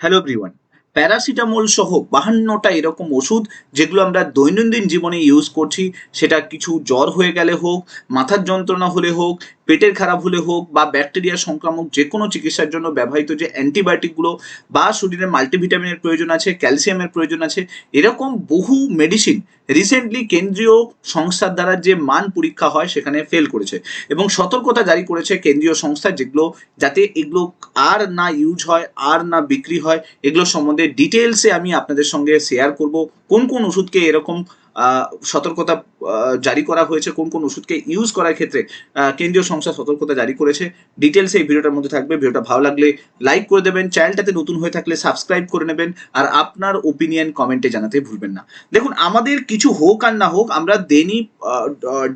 Hello ব্রিওয়ান paracetamol সহ বাহান্নটা এরকম ওষুধ যেগুলো আমরা দৈনন্দিন জীবনে ইউজ করছি, সেটা কিছু জ্বর হয়ে গেলে হোক, মাথার যন্ত্রণা হলে হোক, পেটের খারাপ হলে হোক বা ব্যাকটেরিয়া সংক্রামক যে কোনো চিকিৎসার জন্য ব্যবহৃত যে অ্যান্টিবায়োটিকগুলো বা শরীরে মাল্টিভিটামিনের প্রয়োজন আছে ক্যালসিয়ামের প্রয়োজন আছে, এরকম বহু মেডিসিন রিসেন্টলি কেন্দ্রীয় সংস্থার দ্বারা যে মান পরীক্ষা হয়, সেখানে ফেল করেছে। এবং সতর্কতা জারি করেছে কেন্দ্রীয় সংস্থা যেগুলো, যাতে এগুলো আর না ইউজ হয়, আর না বিক্রি হয়, এগুলো সম্বন্ধে ডিটেলসে আমি আপনাদের সঙ্গে শেয়ার করব। কোন কোন ওষুধকে এরকম সতর্কতা জারি করা হয়েছে, কোন কোন ওষুধকে ইউজ করার ক্ষেত্রে কেন্দ্রীয় সংস্থা সতর্কতা জারি করেছে। ডিটেলসে এই ভিডিওটার মধ্যে থাকবে, ভিডিওটা ভালো লাগলে লাইক করে দেবেন চ্যানেলটাতে নতুন হয়ে থাকলে সাবস্ক্রাইব করে নেবেন, আর আপনার ওপিনিয়ন কমেন্টে জানাতে ভুলবেন না। দেখুন, আমাদের কিছু হোক আর না হোক, আমরা দেনি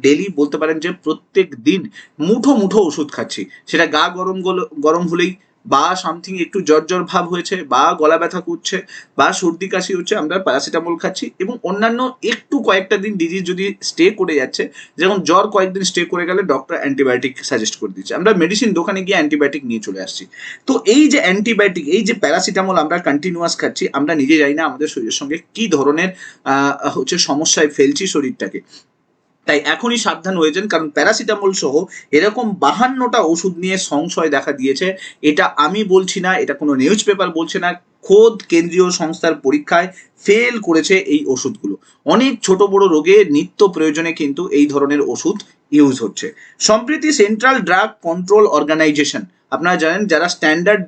ডেলি বলতে পারেন যে প্রত্যেক দিন মুঠো মুঠো ওষুধ খাচ্ছি। সেটা গা গরম গরম হলেই বা সামথিং একটু জ্বর জ্বর ভাব হয়েছে, বা গলা ব্যথা করছে, বা সর্দি কাশি হচ্ছে, আমরা প্যারাসিটামল খাচ্ছি এবং অন্যান্য একটু কয়েকটা দিন ডিজিজ যদি স্টে করে যাচ্ছে, যেমন জ্বর কয়েকদিন স্টে করে গেলে ডক্টর অ্যান্টিবায়োটিক সাজেস্ট করে দিচ্ছে। আমরা মেডিসিন দোকানে গিয়ে অ্যান্টিবায়োটিক নিয়ে চলে আসছি। তো এই যে অ্যান্টিবায়োটিক এই যে প্যারাসিটামল আমরা কন্টিনিউয়াস খাচ্ছি, আমরা নিজে জানি না আমাদের শরীরের সঙ্গে কি ধরনের হচ্ছে সমস্যায় ফেলছি শরীরটাকে। তাই এখনই সাবধান হয়েছেন কারণ প্যারাসিটামল সহ এরকম বাহান্নটা ওষুধ নিয়ে সংশয় দেখা দিয়েছে। এটা আমি বলছি না, এটা কোনো নিউজ পেপার বলছে না খোদ কেন্দ্রীয় সংস্থার পরীক্ষায় ফেল করেছে এই ওষুধগুলো। অনেক ছোট বড় রোগে নিত্য প্রয়োজনে কিন্তু এই ধরনের ওষুধ ইউজ হচ্ছে। সম্প্রতি সেন্ট্রাল ড্রাগ কন্ট্রোল অর্গানাইজেশন আপনারা জানেন যারা স্ট্যান্ডার্ড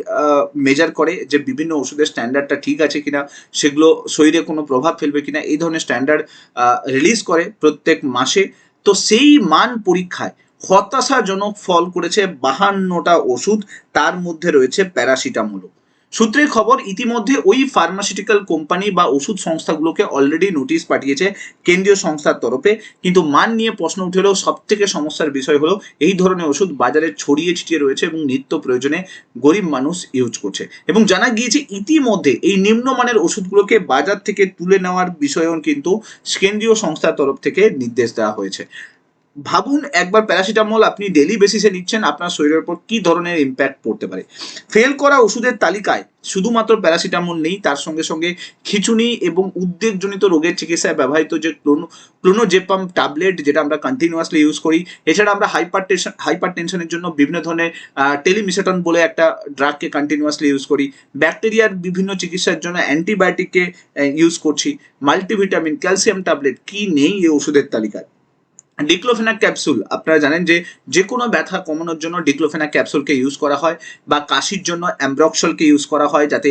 মেজার করে যে বিভিন্ন ওষুধের স্ট্যান্ডার্ডটা ঠিক আছে কিনা, সেগুলো শরীরে কোনো প্রভাব ফেলবে কিনা, এই ধরনের স্ট্যান্ডার্ড রিলিজ করে প্রত্যেক মাসে। তো সেই মান পরীক্ষায় হতাশাজনক ফল করেছে বাহান্নটা ওষুধ, তার মধ্যে রয়েছে প্যারাসিটামলও। সূত্রের খবর, ইতিমধ্যে ওই ফার্মাসিউটিক্যাল কোম্পানি বা ওষুধ সংস্থাগুলোকে অলরেডি নোটিশ পাঠিয়েছে কেন্দ্রীয় সংস্থার তরফে। কিন্তু মান নিয়ে প্রশ্ন উঠলেও সব থেকে সমস্যার বিষয় হলো, এই ধরনের ওষুধ বাজারে ছড়িয়ে ছিটিয়ে রয়েছে এবং নিত্য প্রয়োজনে গরিব মানুষ ইউজ করছে। এবং জানা গিয়েছে, ইতিমধ্যে এই নিম্নমানের ওষুধগুলোকে বাজার থেকে তুলে নেওয়ার বিষয়েও কিন্তু কেন্দ্রীয় সংস্থার তরফ থেকে নির্দেশ দেওয়া হয়েছে। ভাবুন, একবার প্যারাসিটামল আপনি ডেলি বেসিসে নিচ্ছেন, আপনার শরীরের উপর কি ধরনের ইম্প্যাক্ট পড়তে পারে। ফেল করা ওষুধের তালিকায় শুধুমাত্র প্যারাসিটামল নেই, তার সঙ্গে সঙ্গে খিচুনি এবং উদ্বেগজনিত রোগের চিকিৎসায় ব্যবহৃত যে ক্লোনো, ক্লোনোজেপাম ট্যাবলেট, যেটা আমরা কন্টিনিউয়াসলি ইউজ করি, এছাড়া আমরা হাইপার টেনশন হাইপার টেনশনের জন্য বিভিন্ন ধরনের টেলিমিসেটন বলে একটা ড্রাগকে কন্টিনিউয়াসলি ইউজ করি। ব্যাকটেরিয়ার বিভিন্ন চিকিৎসার জন্য অ্যান্টিবায়োটিককে ইউজ করছি। মাল্টিভিটামিন ক্যালসিয়াম ট্যাবলেট কি নেই এই ওষুধের তালিকায়? ডিক্লোফেনাক ক্যাপসুল আপনারা জানেন যে যে কোনো ব্যথা কমানোর জন্য ডিক্লোফেনাক ক্যাপসুলকে ইউজ করা হয় বা কাশির জন্য অ্যামব্রক্সলকে ইউজ করা হয় যাতে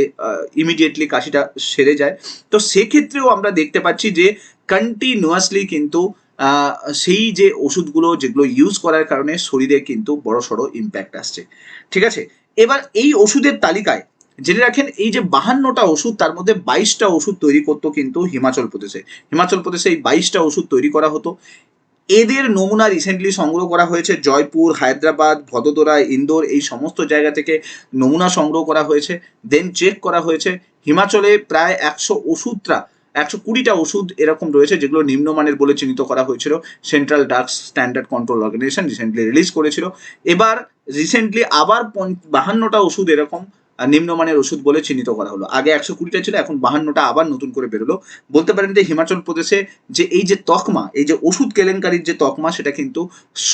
ইমিডিয়েটলি কাশিটা সেরে যায়। তো সেক্ষেত্রেও আমরা দেখতে পাচ্ছি যে কন্টিনিউয়াসলি কিন্তু সেই যে ওষুধগুলো যেগুলো ইউজ করার কারণে শরীরে কিন্তু বড় সড়ো ইম্প্যাক্ট আসছে। ঠিক আছে? এবার এই ওষুধের তালিকায় জেনে রাখেন, এই যে বাহান্নটা ওষুধ, তার মধ্যে বাইশটা ওষুধ তৈরি করতো কিন্তু হিমাচল প্রদেশে। হিমাচল প্রদেশে এই বাইশটা ওষুধ তৈরি করা হতো। এদের নমুনা রিসেন্টলি সংগ্রহ করা হয়েছে, জয়পুর, হায়দ্রাবাদ, ভদোদরা, ইন্দোর, এই সমস্ত জায়গা থেকে নমুনা সংগ্রহ করা হয়েছে দেন চেক করা হয়েছে। হিমাচলে প্রায় একশো ওষুধটা একশো কুড়িটা ওষুধ এরকম রয়েছে যেগুলো নিম্নমানের বলে চিহ্নিত করা হয়েছিল। Central Drugs Standard Control Organisation recently release করেছিল। এবার রিসেন্টলি আবার বাহান্নটা ওষুধ এরকম নিম্নমানের ওষুধ বলে চিহ্নিত করা হলো। আগে একশো কুড়িটা ছিল, এখন বাহান্নটা আবার নতুন করে বেরোলো। বলতে পারেন যে হিমাচল প্রদেশে যে এই যে তকমা, এই যে ওষুধ কেলেঙ্কারির যে তকমা, সেটা কিন্তু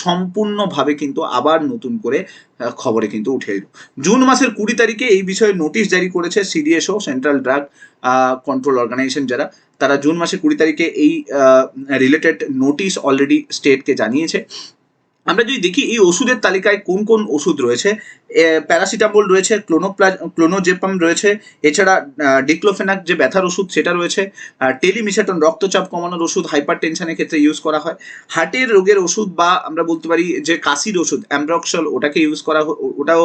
সম্পূর্ণভাবে কিন্তু আবার নতুন করে খবরে কিন্তু উঠে এলো। জুন মাসের কুড়ি তারিখে এই বিষয়ে নোটিশ জারি করেছে CDSO, Central Drug Control Organisation যারা। তারা জুন মাসের কুড়ি তারিখে এই রিলেটেড নোটিশ অলরেডি স্টেটকে জানিয়েছে। আমরা যদি দেখি এই ওষুধের তালিকায় কোন কোন ওষুধ রয়েছে প্যারাসিটামল রয়েছে ক্লোনোপ্লা ক্লোনোজেপাম রয়েছে, এছাড়া ডিক্লোফেনাক যে ব্যথার ওষুধ সেটা রয়েছে টেলিমিসাটন রক্তচাপ কমানোর ওষুধ হাইপার টেনশনের ক্ষেত্রে ইউজ করা হয়। হার্টের রোগের ওষুধ বা আমরা বলতে পারি যে কাশির ওষুধ, অ্যামব্রক্সল, ওটাকে ইউজ করা ওটাও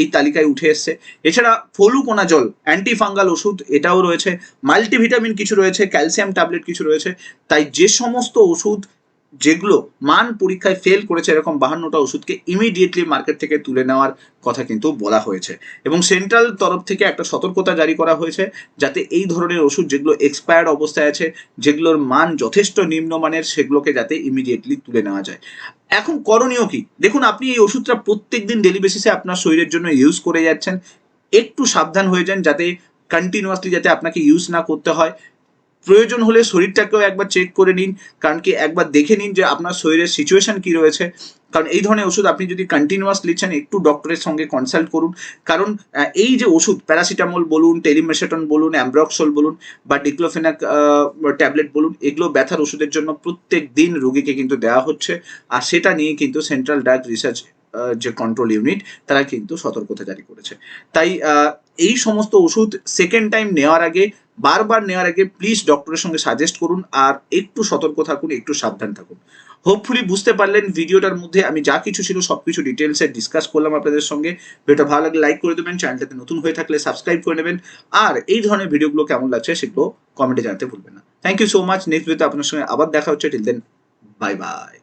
এই তালিকায় উঠে এসছে। এছাড়া ফলুকোনাজল, অ্যান্টিফাঙ্গাল ওষুধ, এটাও রয়েছে। মাল্টিভিটামিন কিছু রয়েছে, ক্যালসিয়াম ট্যাবলেট কিছু রয়েছে। তাই যে সমস্ত ওষুধ যেগুলো মান পরীক্ষায় ফেল করেছে এরকম বাহান্নটা ওষুধকে ইমিডিয়েটলি মার্কেট থেকে তুলে নেওয়ার কথা কিন্তু বলা হয়েছে। এবং সেন্ট্রাল তরফ থেকে একটা সতর্কতা জারি করা হয়েছে যাতে এই ধরনের ওষুধ যেগুলো এক্সপায়ার্ড অবস্থায় আছে, যেগুলোর মান যথেষ্ট নিম্নমানের, সেগুলোকে যাতে ইমিডিয়েটলি তুলে নেওয়া যায়। এখন করণীয় কি? দেখুন, আপনি এই ওষুধটা প্রত্যেক দিন ডেলি বেসিসে আপনার শরীরের জন্য ইউজ করে যাচ্ছেন। একটু সাবধান হয়ে যান যাতে কন্টিনিউয়াসলি যাতে আপনাকে ইউজ না করতে হয়। প্রয়োজন হলে শরীরটাকেও একবার চেক করে নিন, কারণ কি একবার দেখে নিন যে আপনার শরীরের সিচুয়েশন কি রয়েছে। কারণ এই ধরনের ওষুধ আপনি যদি কন্টিনিউয়াস নিচ্ছেন একটু ডক্টরের সঙ্গে কনসাল্ট করুন। কারণ এই যে ওষুধ প্যারাসিটামল বলুন, টেলিমেসেটন বলুন অ্যাম্ব্রক্সল বলুন বা ডিক্লোফেনাক ট্যাবলেট বলুন, এগুলো ব্যথার ওষুধের জন্য প্রত্যেক দিন রোগীকে কিন্তু দেওয়া হচ্ছে। আর সেটা নিয়ে কিন্তু সেন্ট্রাল ড্রাগ রিসার্চ যে কন্ট্রোল ইউনিট তারা কিন্তু সতর্কতা জারি করেছে। তাই এই সমস্ত ওষুধ সেকেন্ড টাইম নেওয়ার আগে, বারবার নেওয়ার আগে প্লিজ ডক্টরের সঙ্গে সাজেস্ট করুন আর একটু সতর্ক থাকুন, একটু সাবধান থাকুন। হোপফুলি বুঝতে পারলেন ভিডিওটার মধ্যে আমি যা কিছু ছিল সব কিছু ডিটেলসে ডিসকাস করলাম আপনাদের সঙ্গে। ভিডিওটা ভালো লাগলে লাইক করে দেবেন চ্যানেলটাতে নতুন হয়ে থাকলে সাবস্ক্রাইব করে নেবেন। আর এই ধরনের ভিডিওগুলো কেমন লাগছে সেগুলো কমেন্টে জানাতে ভুলবেন না। Thank you so much next ভিডিওতে আপনার সঙ্গে আবার দেখা হচ্ছে। Till then bye bye